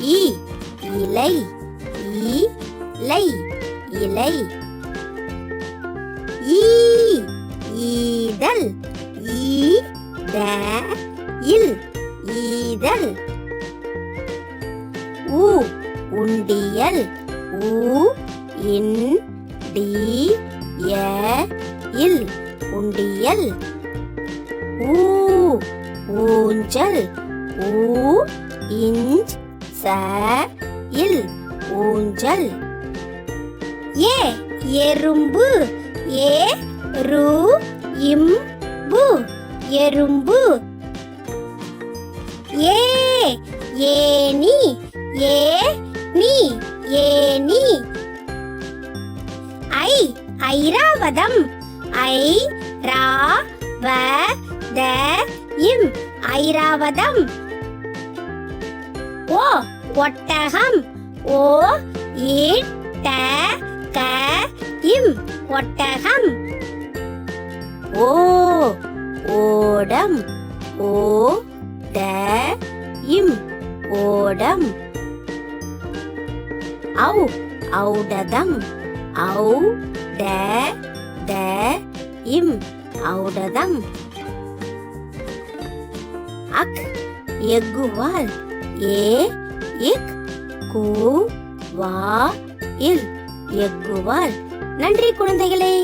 இ இலை இலை இலை. ஈ ஈதல் ஈ த இல் ஈதல். ஊ உண்டியல் ஊ இன் டி ய இல் உண்டியல். ஊ ஊஞ்சல் ஊ இஞ்ச் ச இல் ஊஞ்சல். ஏ எறும்பு. ஏ ரு இம் பு எறும்பு. ஏ ஏனி ஏ நீ. ஏனி ஐ ஐராவதம். ஐ ரா வ த இம். ஐராவதம். ஓ ஒட்டகம். ஓ ட க இம் ஒட்டகம். ஓ ஓடம். ஓ ட இம் ஓடம். ஔ ஔடதம். ஔ ட த இம் ஔடதம். அக் எக்குவால் ஏ இக் கு வா இல் எக்குவால் நன்றி குழந்தைகளே.